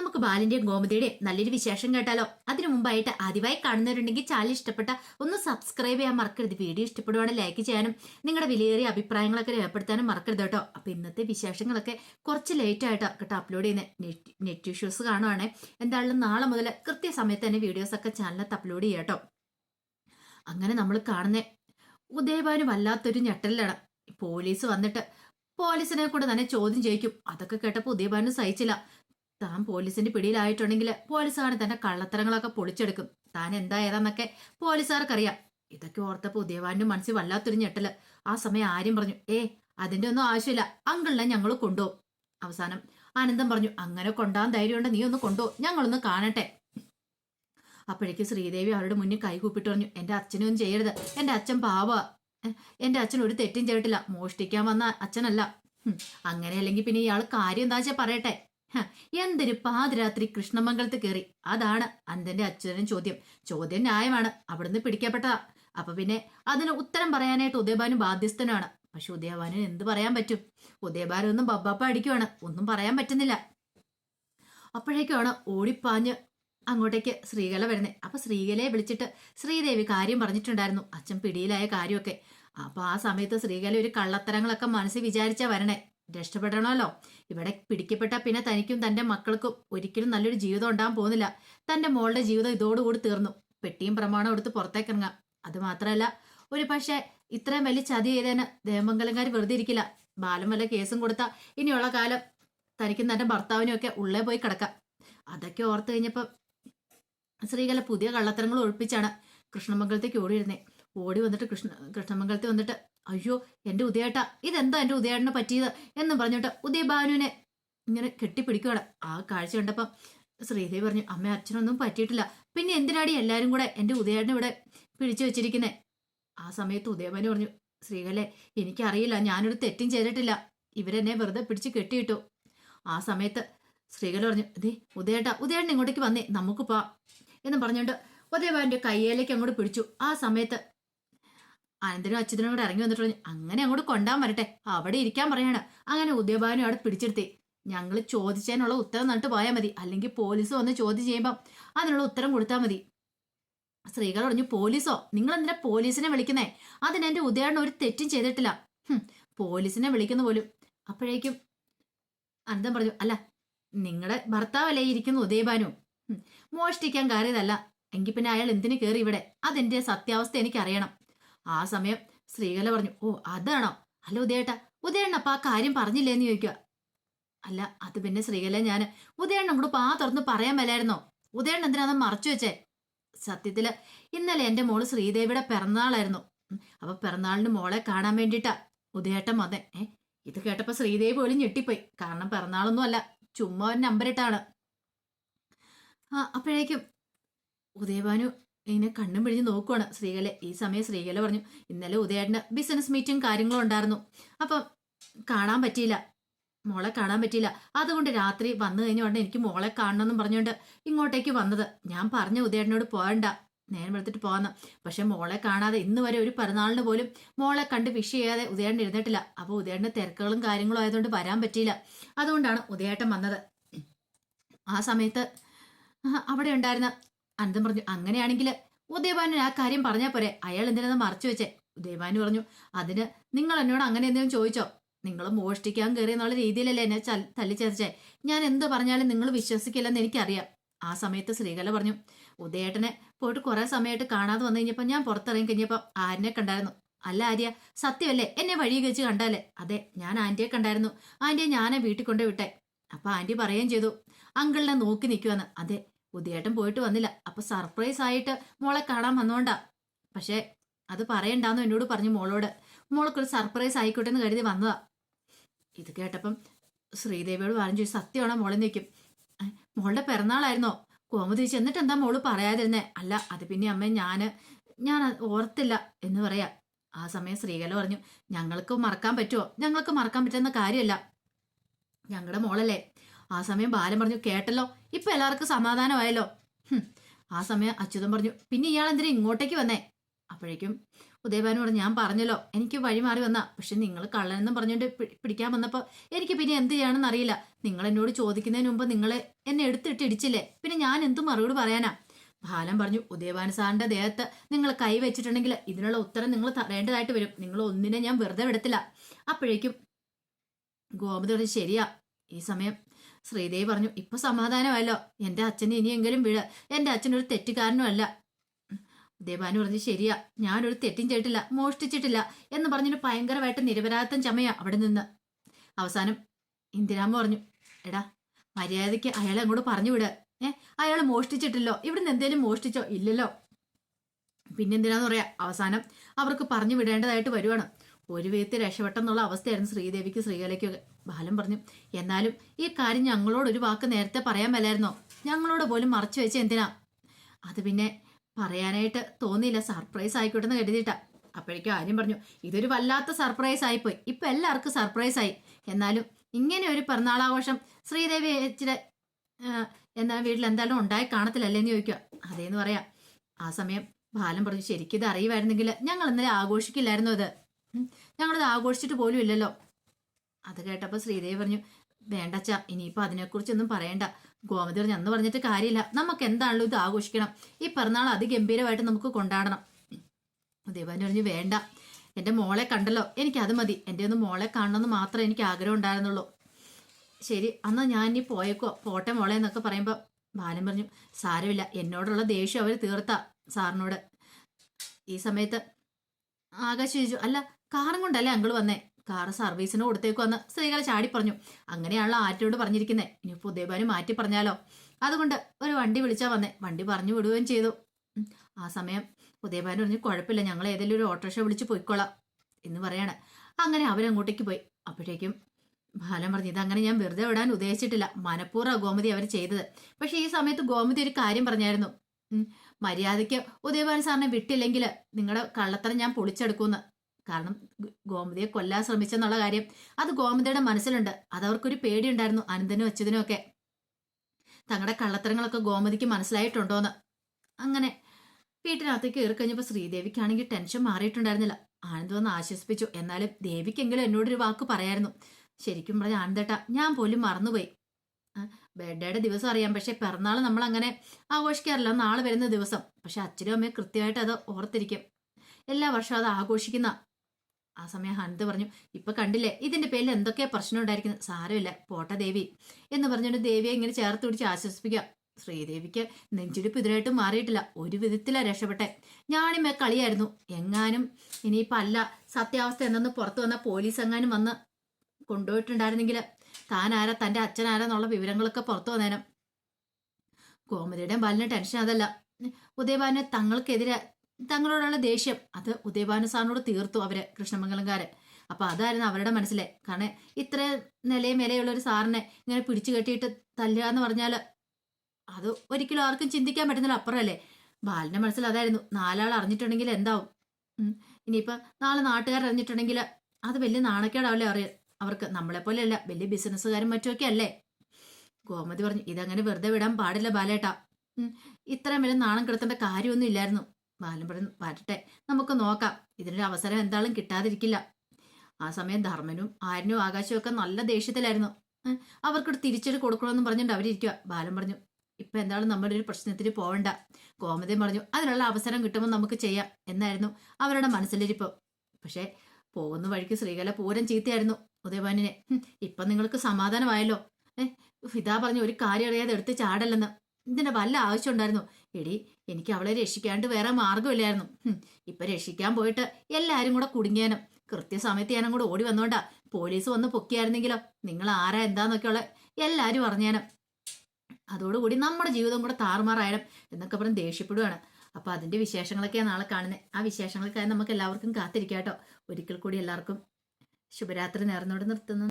നമുക്ക് ബാലിന്റെയും ഗോമതിയുടെയും നല്ലൊരു വിശേഷം കേട്ടാലോ? അതിനു മുമ്പായിട്ട് ആദ്യമായി കാണുന്നവരുണ്ടെങ്കിൽ ചാനൽ ഇഷ്ടപ്പെട്ട ഒന്ന് സബ്സ്ക്രൈബ് ചെയ്യാൻ മറക്കരുത്. വീഡിയോ ഇഷ്ടപ്പെടുവാണെങ്കിൽ ലൈക്ക് ചെയ്യാനും നിങ്ങളുടെ വിലയേറിയ അഭിപ്രായങ്ങളൊക്കെ രേഖപ്പെടുത്താനും മറക്കരുത് കേട്ടോ. അപ്പൊ ഇന്നത്തെ വിശേഷങ്ങളൊക്കെ കുറച്ച് ലേറ്റ് ആയിട്ടോ കേട്ടോ അപ്ലോഡ് ചെയ്യുന്ന. നെറ്റ് ഇഷ്യൂസ് കാണുവാണേ. എന്തായാലും നാളെ മുതൽ കൃത്യസമയത്ത് തന്നെ വീഡിയോസ് ഒക്കെ ചാനലിനകത്ത് അപ്ലോഡ് ചെയ്യാം കേട്ടോ. അങ്ങനെ നമ്മൾ കാണുന്ന ഉദയഭാനു വല്ലാത്തൊരു ഞെട്ടലിലാണ്. പോലീസ് വന്നിട്ട് പോലീസിനെ കൂടെ തന്നെ ചോദ്യം ചെയ്യിക്കും. അതൊക്കെ കേട്ടപ്പോൾ ഉദയഭാനു സഹിച്ചില്ല. താൻ പോലീസിന്റെ പിടിയിലായിട്ടുണ്ടെങ്കിൽ പോലീസുകാർ തന്റെ കള്ളത്തരങ്ങളൊക്കെ പൊളിച്ചെടുക്കും. താൻ എന്താ ഏതാന്നൊക്കെ പോലീസുകാർക്കറിയാം ഇതൊക്കെ ഓർത്തപ്പോൾ ഉദയവാന്റെ മനസ്സിൽ വല്ലാത്തൊരു ഞെട്ടൽ. ആ സമയം ആര്യം പറഞ്ഞു ഏ അതിന്റെ ഒന്നും ആവശ്യമില്ല. അങ്കിളിനെ ഞങ്ങൾ കൊണ്ടുപോകും അവസാനം ആനന്ദം പറഞ്ഞു അങ്ങനെ കൊണ്ടാൻ ധൈര്യമുണ്ട് നീ ഒന്ന് കൊണ്ടുപോ ഞങ്ങളൊന്ന് കാണട്ടെ. അപ്പോഴേക്ക് ശ്രീദേവി അവരുടെ മുന്നിൽ കൈകൂപ്പിട്ട് പറഞ്ഞു എന്റെ അച്ഛനൊന്നും ചെയ്യരുത്. എന്റെ അച്ഛൻ പാവ. എന്റെ അച്ഛൻ ഒരു തെറ്റും ചെയ്തിട്ടില്ല. മോഷ്ടിക്കാൻ വന്ന അച്ഛനല്ല. അങ്ങനെ അല്ലെങ്കിൽ പിന്നെ ഇയാൾ കാര്യം എന്താ വെച്ചാൽ പറയട്ടെ? എന്തൊരു പാതിരാത്രി കൃഷ്ണമംഗലത്ത് കയറി അതാണ് അന്തന്റെ അച്ഛനും ചോദ്യം. ചോദ്യം ന്യായമാണ്. അവിടുന്ന് പിടിക്കപ്പെട്ടതാ. അപ്പൊ പിന്നെ അതിന് ഉത്തരം പറയാനായിട്ട് ഉദയഭാനു ബാധ്യസ്ഥനാണ്. പക്ഷെ ഉദയഭാനു എന്ത് പറയാൻ പറ്റും? ഉദയഭാനു ബബ്ബപ്പ അടിക്കുവാണ്. ഒന്നും പറയാൻ പറ്റുന്നില്ല. അപ്പോഴേക്കാണ് ഓടിപ്പാഞ്ഞ് അങ്ങോട്ടേക്ക് ശ്രീകല വരുന്നത് അപ്പൊ ശ്രീകലയെ വിളിച്ചിട്ട് ശ്രീദേവി കാര്യം പറഞ്ഞിട്ടുണ്ടായിരുന്നു. അച്ഛൻ പിടിയിലായ കാര്യമൊക്കെ. അപ്പൊ ആ സമയത്ത് ശ്രീകല ഒരു കള്ളത്തരങ്ങളൊക്കെ മനസ്സിൽ വിചാരിച്ചാ വരണേ. രക്ഷപ്പെടണമല്ലോ. ഇവിടെ പിടിക്കപ്പെട്ട പിന്നെ തനിക്കും തന്റെ മക്കൾക്കും ഒരിക്കലും നല്ലൊരു ജീവിതം ഉണ്ടാകാൻ പോകുന്നില്ല. തന്റെ മോളുടെ ജീവിതം ഇതോടുകൂടി തീർന്നു. പെട്ടിയും പ്രമാണം എടുത്ത് പുറത്തേക്ക് ഇറങ്ങാം അത് മാത്രമല്ല ഒരു പക്ഷേ ഇത്രയും വലിയ ചതി ചെയ്തതിന് ദേവമംഗലംകാർ വെറുതെ ഇരിക്കില്ല. ബാലം വല്ല കേസും കൊടുത്താൽ ഇനിയുള്ള കാലം തനിക്കും തന്റെ ഭർത്താവിനും ഒക്കെ ഉള്ളേ പോയി കിടക്കാം. അതൊക്കെ ഓർത്ത് കഴിഞ്ഞപ്പോൾ ശ്രീകല പുതിയ കള്ളത്തരങ്ങൾ ഒഴിപ്പിച്ചാണ് കൃഷ്ണമംഗലത്തേക്ക് ഓടിയിരുന്നേ. ഓടി വന്നിട്ട് കൃഷ്ണ കൃഷ്ണമംഗലത്തിൽ വന്നിട്ട് അയ്യോ എന്റെ ഉദയേട്ട ഇതെന്താ എന്റെ ഉദയേട്ടനെ പറ്റിയത് എന്ന് പറഞ്ഞിട്ട് ഉദയഭാനുവിനെ ഇങ്ങനെ കെട്ടിപ്പിടിക്കുകയാണ്. ആ കാഴ്ച കണ്ടപ്പം ശ്രീദേവി പറഞ്ഞു അമ്മ അച്ഛനൊന്നും പറ്റിയിട്ടില്ല. പിന്നെ എന്തിനാടി എല്ലാവരും കൂടെ എന്റെ ഉദയേട്ടനെ ഇവിടെ പിടിച്ചു വെച്ചിരിക്കുന്നേ? ആ സമയത്ത് ഉദയഭാനു പറഞ്ഞു ശ്രീകലെ എനിക്കറിയില്ല ഞാനൊരു തെറ്റും ചെയ്തിട്ടില്ല. ഇവരെന്നെ വെറുതെ പിടിച്ച് കെട്ടിയിട്ടു. ആ സമയത്ത് ശ്രീകല പറഞ്ഞു ദേ ഉദയേട്ട ഉദയേട്ടൻ ഇങ്ങോട്ടേക്ക് വന്നേ നമുക്ക് പോ എന്ന് പറഞ്ഞുകൊണ്ട് ഉദയഭാന്റെ കയ്യിലേക്ക് അങ്ങോട്ട് പിടിച്ചു. ആ സമയത്ത് അനന്തനും അച്യുതനും കൂടെ ഇറങ്ങി വന്നിട്ട് അങ്ങനെ അങ്ങോട്ട് കൊണ്ടാൻ വരട്ടെ. അവിടെ ഇരിക്കാൻ പറയാണ്. അങ്ങനെ ഉദയഭാവനും അവിടെ പിടിച്ചെടുത്തേ. ഞങ്ങൾ ചോദിച്ചതിനുള്ള ഉത്തരം നട്ട് പോയാൽ മതി. അല്ലെങ്കിൽ പോലീസ് വന്ന് ചോദ്യം ചെയ്യുമ്പം അതിനുള്ള ഉത്തരം കൊടുത്താൽ മതി. സ്ത്രീകൾ പറഞ്ഞു പോലീസോ? നിങ്ങൾ എന്തിനാ പോലീസിനെ വിളിക്കുന്നേ? അതിന് എന്റെ ഉദയണ്ണ ഒരു തെറ്റും ചെയ്തിട്ടില്ല. പോലീസിനെ വിളിക്കുന്ന പോലും. അപ്പോഴേക്കും അനന്തം പറഞ്ഞു അല്ല നിങ്ങളുടെ ഭർത്താവല്ലേ ഇരിക്കുന്ന ഉദയഭാനു? മോഷ്ടിക്കാൻ കയറിയതല്ല എങ്കിൽ പിന്നെ അയാൾ എന്തിനു കയറി ഇവിടെ? അതെന്റെ സത്യാവസ്ഥ എനിക്കറിയണം. ആ സമയം ശ്രീകല പറഞ്ഞു ഓ അതാണോ? അല്ല ഉദയേട്ട ഉദയണ്ണ അപ്പൊ ആ കാര്യം പറഞ്ഞില്ലേന്ന് ചോദിക്കുക അല്ല അത് പിന്നെ ശ്രീകല ഞാൻ ഉദയണ്ണ കൂടെ പാ തുറന്ന് പറയാൻ മേലായിരുന്നോ? ഉദയണ്ണ എന്തിനാ മറച്ചു വെച്ചേ? സത്യത്തിൽ ഇന്നലെ എന്റെ മോൾ ശ്രീദേവിയുടെ പിറന്നാളായിരുന്നു. അപ്പൊ പിറന്നാളിന് മോളെ കാണാൻ വേണ്ടിട്ടാ ഉദയേട്ടൻ വന്നേ. ഏ ഇത് കേട്ടപ്പോ ശ്രീദേവി പോലും ഞെട്ടിപ്പോയി. കാരണം പിറന്നാളൊന്നും അല്ല ചുമ്മാ ഇട്ടാണ്. ആ അപ്പോഴേക്കും ഉദയഭാനു ഇങ്ങനെ കണ്ണും പിഴിഞ്ഞ് നോക്കുവാണ് ശ്രീകല. ഈ സമയം ശ്രീകല പറഞ്ഞു ഇന്നലെ ഉദയേട്ടന് ബിസിനസ് മീറ്റിംഗ് കാര്യങ്ങളും ഉണ്ടായിരുന്നു. അപ്പം കാണാൻ പറ്റിയില്ല. മോളെ കാണാൻ പറ്റിയില്ല. അതുകൊണ്ട് രാത്രി വന്നു കഴിഞ്ഞ ഉടനെ എനിക്ക് മോളെ കാണണമെന്നും പറഞ്ഞുകൊണ്ട് ഇങ്ങോട്ടേക്ക് വന്നത്. ഞാൻ പറഞ്ഞ ഉദയേട്ടനോട് പോകണ്ട. നേരം എടുത്തിട്ട് പോകാന്ന് പക്ഷെ മോളെ കാണാതെ ഇന്ന് വരെ ഒരു പിറന്നാളിന് പോലും മോളെ കണ്ട് വിഷ് ചെയ്യാതെ ഉദയേട്ടൻ ഇരുന്നിട്ടില്ല. അപ്പോൾ ഉദയേട്ടന്റെ തിരക്കുകളും കാര്യങ്ങളും ആയതുകൊണ്ട് വരാൻ പറ്റിയില്ല. അതുകൊണ്ടാണ് ഉദയേട്ടൻ വന്നത്. ആ സമയത്ത് അവിടെ ഉണ്ടായിരുന്ന അനന്തം പറഞ്ഞു അങ്ങനെയാണെങ്കിൽ ഉദയഭാനു ആ കാര്യം പറഞ്ഞാൽ പോരെ. അയാൾ എന്തിനാ മറച്ചു വെച്ചേ? ഉദയഭാനു പറഞ്ഞു അതിന് നിങ്ങൾ എന്നോട് അങ്ങനെ എന്തെങ്കിലും ചോദിച്ചോ? നിങ്ങൾ മോഷ്ടിക്കാൻ കയറി എന്നുള്ള രീതിയിലല്ലേ എന്നെ തല്ലിച്ചേർച്ചേ ഞാൻ എന്ത് പറഞ്ഞാലും നിങ്ങൾ വിശ്വസിക്കില്ലെന്ന് എനിക്കറിയാം. ആ സമയത്ത് ശ്രീകല പറഞ്ഞു ഉദയേട്ടനെ പോയിട്ട് കുറെ സമയമായിട്ട് കാണാതെ വന്നു കഴിഞ്ഞപ്പോൾ ഞാൻ പുറത്തിറങ്ങി കഴിഞ്ഞപ്പോൾ ആരിനെ കണ്ടായിരുന്നു. അല്ല ആര്യ സത്യമല്ലേ? എന്നെ വഴി കഴിച്ച് കണ്ടാലേ. അതെ ഞാൻ ആന്റിയെ കണ്ടായിരുന്നു. ആന്റിയെ ഞാനെ വീട്ടിൽ കൊണ്ടു വിട്ടെ. അപ്പൊ ആന്റി പറയുകയും ചെയ്തു അങ്കിളിനെ നോക്കി നിൽക്കുവാന്ന് അതെ ഉദയേട്ടൻ പോയിട്ട് വന്നില്ല. അപ്പൊ സർപ്രൈസ് ആയിട്ട് മോളെ കാണാൻ വന്നോണ്ടാ. പക്ഷേ അത് പറയണ്ടാന്ന് എന്നോട് പറഞ്ഞു മോളോട്. മോൾക്കൊരു സർപ്രൈസ് ആയിക്കോട്ടെ എന്ന് കരുതി വന്നതാ. ഇത് കേട്ടപ്പം ശ്രീദേവിയോട് പറഞ്ഞു സത്യമാണോ മോളെ നിൽക്കും മോളുടെ പിറന്നാളായിരുന്നോ? കോമതി ചേച്ചി എന്നിട്ട് എന്താ മോൾ പറയാതിരുന്നേ? അല്ല അത് പിന്നെ അമ്മ ഞാൻ ഞാൻ ഓർത്തില്ല എന്ന് പറയാ. ആ സമയം ശ്രീകല പറഞ്ഞു ഞങ്ങൾക്ക് മറക്കാൻ പറ്റുമോ ഞങ്ങൾക്ക് മറക്കാൻ പറ്റുന്ന കാര്യമല്ല. ഞങ്ങളുടെ മോളല്ലേ? ആ സമയം ബാലൻ പറഞ്ഞു കേട്ടല്ലോ ഇപ്പൊ എല്ലാവർക്കും സമാധാനമായല്ലോ. ആ സമയം അച്യുതൻ പറഞ്ഞു പിന്നെ ഇയാൾ എന്തിനാ ഇങ്ങോട്ടേക്ക് വന്നേ? അപ്പോഴേക്കും ഉദയഭാനു പറഞ്ഞു ഞാൻ പറഞ്ഞല്ലോ എനിക്ക് വഴി മാറി വന്ന പക്ഷെ നിങ്ങൾ കള്ളനെന്നും പറഞ്ഞുകൊണ്ട് പിടിക്കാൻ വന്നപ്പോൾ എനിക്ക് പിന്നെ എന്ത് ചെയ്യണമെന്ന് അറിയില്ല. നിങ്ങൾ എന്നോട് ചോദിക്കുന്നതിന് മുമ്പ് നിങ്ങൾ എന്നെ എടുത്തിട്ട് ഇടിച്ചില്ലേ? പിന്നെ ഞാൻ എന്ത് മറുപടി പറയാനാ? ബാലൻ പറഞ്ഞു ഉദയഭാനു സാറിന്റെ ദേഹത്ത് നിങ്ങൾ കൈ വെച്ചിട്ടുണ്ടെങ്കിൽ ഇതിനുള്ള ഉത്തരം നിങ്ങൾ തരേണ്ടതായിട്ട് വരും. നിങ്ങൾ ഒന്നിനെ ഞാൻ വെറുതെ വിടത്തില്ല. അപ്പോഴേക്കും ഗോപതി പറഞ്ഞു ശരിയാ ഈ സമയം ശ്രീദേവി പറഞ്ഞു ഇപ്പൊ സമാധാനമല്ലോ എന്റെ അച്ഛനെ ഇനിയെങ്കിലും വിട്. എന്റെ അച്ഛനൊരു തെറ്റുകാരനും അല്ല ദേവാനു പറഞ്ഞു ശരിയാ. ഞാനൊരു തെറ്റും ചെയ്തിട്ടില്ല. മോഷ്ടിച്ചിട്ടില്ല. എന്ന് പറഞ്ഞിട്ട് ഭയങ്കരമായിട്ട് നിരപരാധം ചമയാ അവിടെ നിന്ന്. അവസാനം ഇന്ദിരാമ്മ പറഞ്ഞു എടാ മര്യാദയ്ക്ക് അയാളെ അങ്ങോട്ട് പറഞ്ഞു വിട. ഏ അയാൾ മോഷ്ടിച്ചിട്ടില്ലോ. ഇവിടുന്ന് എന്തേലും മോഷ്ടിച്ചോ? ഇല്ലല്ലോ. പിന്നെന്തിനാന്ന് പറയാ അവസാനം അവർക്ക് പറഞ്ഞു വിടേണ്ടതായിട്ട് വരുവാണ്. ഒരു വിധത്തിൽ രക്ഷപ്പെട്ടെന്നുള്ള അവസ്ഥയായിരുന്നു ശ്രീദേവിക്ക് ശ്രീകലയ്ക്കൊക്കെ ബാലൻ പറഞ്ഞു എന്നാലും ഈ കാര്യം ഞങ്ങളോട് ഒരു വാക്ക് നേരത്തെ പറയാൻ മേലായിരുന്നോ? ഞങ്ങളോട് പോലും മറച്ചു വെച്ച് എന്തിനാ? അത് പിന്നെ പറയാനായിട്ട് തോന്നിയില്ല. സർപ്രൈസ് ആയിക്കോട്ടെ എന്ന് കരുതിയിട്ടാ. അപ്പോഴേക്കും ആര്യം പറഞ്ഞു ഇതൊരു വല്ലാത്ത സർപ്രൈസ് ആയിപ്പോയി. ഇപ്പൊ എല്ലാവർക്കും സർപ്രൈസ് ആയി. എന്നാലും ഇങ്ങനെ ഒരു പിറന്നാളാഘോഷം ശ്രീദേവി ഇച്ചിരി എന്നാ വീട്ടിൽ എന്തായാലും ഉണ്ടായി കാണത്തില്ലല്ലേ എന്ന് ചോദിക്കുക അതേന്ന് പറയാം. ആ സമയം ബാലൻ പറഞ്ഞു ശരിക്കും ഇത് അറിയുമായിരുന്നെങ്കിൽ ഞങ്ങൾ ഇന്നലെ ആഘോഷിക്കില്ലായിരുന്നു ഇത്. ഞങ്ങളിത് ആഘോഷിച്ചിട്ട് പോലും ഇല്ലല്ലോ. അത് കേട്ടപ്പോൾ ശ്രീദേവി പറഞ്ഞു വേണ്ടച്ച ഇനിയിപ്പോൾ അതിനെക്കുറിച്ചൊന്നും പറയണ്ട. ഗോമതി പറഞ്ഞു അന്ന് പറഞ്ഞിട്ട് കാര്യമില്ല. നമുക്ക് എന്താണല്ലോ ഇത് ആഘോഷിക്കണം. ഈ പിറന്നാൾ അതിഗംഭീരമായിട്ട് നമുക്ക് കൊണ്ടാടണം. ദേവാനി പറഞ്ഞു വേണ്ട. എന്റെ മോളെ കണ്ടല്ലോ. എനിക്ക് അത് മതി. എന്റെ ഒന്ന് മോളെ കാണണമെന്ന് മാത്രമേ എനിക്ക് ആഗ്രഹം ഉണ്ടായിരുന്നുള്ളൂ. ശരി അന്ന് ഞാൻ ഇനി പോയേക്കോ. പോട്ടെ മോളെ എന്നൊക്കെ പറയുമ്പോൾ ബാലൻ പറഞ്ഞു സാരമില്ല. എന്നോടുള്ള ദേഷ്യം അവർ തീർത്ത സാറിനോട്. ഈ സമയത്ത് ആകാശ് ചോദിച്ചു അല്ല കാറും കൊണ്ടല്ലേ അങ്കിൾ വന്നേ? കാറ് സർവീസിന് കൊടുത്തേക്കു വന്ന് സ്ത്രീകളെ ചാടി പറഞ്ഞു. അങ്ങനെയാണല്ലോ ആറ്റിനോട് പറഞ്ഞിരിക്കുന്നത് ഇനി ഉദയഭാനു മാറ്റി പറഞ്ഞാലോ? അതുകൊണ്ട് ഒരു വണ്ടി വിളിച്ചാൽ വന്നേ. വണ്ടി പറഞ്ഞു വിടുകയും ചെയ്തു. ആ സമയം ഉദയഭാനു പറഞ്ഞു കുഴപ്പമില്ല ഞങ്ങൾ ഏതെങ്കിലും ഒരു ഓട്ടോറിക്ഷ വിളിച്ച് പോയിക്കോളാം എന്ന് പറയാണ്. അങ്ങനെ അവരങ്ങോട്ടേക്ക് പോയി. അപ്പോഴേക്കും ബാലൻ പറഞ്ഞു ഇതങ്ങനെ ഞാൻ വെറുതെ വിടാൻ ഉദ്ദേശിച്ചിട്ടില്ല. മനഃപൂർവ ഗോമതി അവർ ചെയ്തത്. പക്ഷെ ഈ സമയത്ത് ഗോമതി ഒരു കാര്യം പറഞ്ഞായിരുന്നു. മര്യാദയ്ക്ക് ഉദയഭാൻ സാറിനെ വിട്ടില്ലെങ്കിൽ നിങ്ങളുടെ കള്ളത്തരം ഞാൻ പൊളിച്ചെടുക്കുമെന്ന്. കാരണം ഗോമതിയെ കൊല്ലാൻ ശ്രമിച്ചെന്നുള്ള കാര്യം. അത് ഗോമതിയുടെ മനസ്സിലുണ്ട്. അതവർക്കൊരു പേടിയുണ്ടായിരുന്നു അനന്തനും അച്യുതനും ഒക്കെ. തങ്ങളുടെ കള്ളത്തരങ്ങളൊക്കെ ഗോമതിക്ക് മനസ്സിലായിട്ടുണ്ടോന്ന്. അങ്ങനെ വീട്ടിനകത്തേക്ക് കയറി കഴിഞ്ഞപ്പോൾ ശ്രീദേവിക്കാണെങ്കിൽ ടെൻഷൻ മാറിയിട്ടുണ്ടായിരുന്നില്ല. ആനന്ദ് വന്ന് ആശ്വസിപ്പിച്ചു. എന്നാലും ദേവിക്കെങ്കിലും എന്നോടൊരു വാക്ക് പറയായിരുന്നു. ശരിക്കും പറഞ്ഞ ആനന്ദേട്ട ഞാൻ പോലും മറന്നുപോയി. ബർത്ത്ഡേയുടെ ദിവസം അറിയാം. പക്ഷെ പിറന്നാൾ നമ്മൾ അങ്ങനെ ആഘോഷിക്കാറില്ല. നാളെ വരുന്ന ദിവസം. പക്ഷെ അച്ഛനും അമ്മയും കൃത്യമായിട്ട് അത് ഓർത്തിരിക്കും. എല്ലാ വർഷവും അത് ആഘോഷിക്കുന്ന ആ സമയം ഹനന്ത് പറഞ്ഞു ഇപ്പൊ കണ്ടില്ലേ ഇതിന്റെ പേരിൽ എന്തൊക്കെയാ പ്രശ്നം ഉണ്ടായിരിക്കുന്നത്? സാരമില്ല പോട്ട ദേവി എന്ന് പറഞ്ഞുകൊണ്ട് ദേവിയെ ഇങ്ങനെ ചേർത്ത് പിടിച്ച് ആശ്വസിപ്പിക്കുക. ശ്രീദേവിക്ക് നെഞ്ചിടിപ്പ് ഇതിനായിട്ട് മാറിയിട്ടില്ല ഒരു വിധത്തിലാ രക്ഷപ്പെട്ടെ. ഞാനിമ്മ കളിയായിരുന്നു എങ്ങാനും ഇനിയിപ്പോ അല്ല സത്യാവസ്ഥ എന്തെന്ന് പുറത്തു വന്ന പോലീസ് എങ്ങാനും വന്ന് കൊണ്ടുപോയിട്ടുണ്ടായിരുന്നെങ്കിൽ താൻ ആരാ തന്റെ അച്ഛൻ വിവരങ്ങളൊക്കെ പുറത്തു വന്നേനം. കോമതിയുടെയും ബാലിന് ടെൻഷൻ അതല്ല. ഉദയഭാനു തങ്ങൾക്കെതിരെ തങ്ങളോടുള്ള ദേഷ്യം അത് ഉദയഭാനു സാറിനോട് തീർത്തു അവർ കൃഷ്ണമംഗലംകാര് അപ്പൊ അതായിരുന്നു അവരുടെ മനസ്സിലെ. കാരണം ഇത്ര നിലയും വിലയുള്ള ഒരു സാറിനെ ഇങ്ങനെ പിടിച്ചു കെട്ടിയിട്ട് തല്ലുക എന്ന് പറഞ്ഞാൽ അത് ഒരിക്കലും ആർക്കും ചിന്തിക്കാൻ പറ്റുന്നില്ല. അപ്പുറമല്ലേ? ബാലിന്റെ മനസ്സിൽ അതായിരുന്നു. നാലാൾ അറിഞ്ഞിട്ടുണ്ടെങ്കിൽ എന്താവും. ഇനിയിപ്പൊ നാളെ നാട്ടുകാർ അറിഞ്ഞിട്ടുണ്ടെങ്കിൽ അത് വലിയ നാണക്കേടാവില്ലേ അറിയ അവർക്ക് നമ്മളെ പോലെയല്ല വലിയ ബിസിനസ്സുകാരും മറ്റുമൊക്കെ അല്ലേ? ഗോമതി പറഞ്ഞു ഇതങ്ങനെ വെറുതെ വിടാൻ പാടില്ല ബാലേട്ടാ. ഇത്രയും വലിയ നാണം കിടത്തേണ്ട കാര്യമൊന്നും ഇല്ലായിരുന്നു. ബാലൻ പറഞ്ഞു വരട്ടെ. നമുക്ക് നോക്കാം. ഇതിനൊരു അവസരം എന്തായാലും കിട്ടാതിരിക്കില്ല. ആ സമയം ധർമ്മനും ആര്യനും ആകാശവും ഒക്കെ നല്ല ദേഷ്യത്തിലായിരുന്നു. അവർക്കൊരു തിരിച്ചടി കൊടുക്കണമെന്ന് പറഞ്ഞിട്ട് അവരിയ്ക്കുക ബാലം പറഞ്ഞു ഇപ്പൊ എന്താണ് നമ്മുടെ ഒരു പ്രശ്നത്തിന് പോവണ്ട? ഗോമതി പറഞ്ഞു അതിനുള്ള അവസരം കിട്ടുമ്പോൾ നമുക്ക് ചെയ്യാം എന്നായിരുന്നു അവരുടെ മനസ്സിലിരിപ്പ്. പക്ഷേ പോകുന്ന വഴിക്ക് ശ്രീകല പൂരം ചീത്തയായിരുന്നു ഉദയഭാനിനെ ഇപ്പൊ നിങ്ങൾക്ക് സമാധാനമായല്ലോ. ഏഹ് ഫിതാ പറഞ്ഞു ഒരു കാര്യം അറിയാതെ എടുത്ത് ചാടല്ലെന്ന്. ഇതിന്റെ വല്ല ആവശ്യം ഉണ്ടായിരുന്നു? എടി എനിക്ക് അവളെ രക്ഷിക്കാണ്ട് വേറെ മാർഗമില്ലായിരുന്നു ഇപ്പൊ രക്ഷിക്കാൻ പോയിട്ട് എല്ലാരും കൂടെ കുടുങ്ങിയാനും. കൃത്യസമയത്ത് ഞാനും കൂടെ ഓടി വന്നോണ്ടാ പോലീസ് വന്ന് പൊക്കിയായിരുന്നെങ്കിലോ? നിങ്ങൾ ആരാ എന്താന്നൊക്കെയുള്ള എല്ലാരും അറിഞ്ഞാനും. അതോടുകൂടി നമ്മുടെ ജീവിതം കൂടെ താറുമാറായാലും എന്നൊക്കെ പറഞ്ഞ് ദേഷ്യപ്പെടുവാണ്. അപ്പൊ അതിന്റെ വിശേഷങ്ങളൊക്കെയാണ് നാളെ കാണുന്നത് ആ വിശേഷങ്ങൾക്കായി നമുക്ക് എല്ലാവർക്കും കാത്തിരിക്കാം കേട്ടോ ഒരിക്കൽ കൂടി എല്ലാവർക്കും ശുഭരാത്രി നേർന്നോട് നിർത്തുന്നു.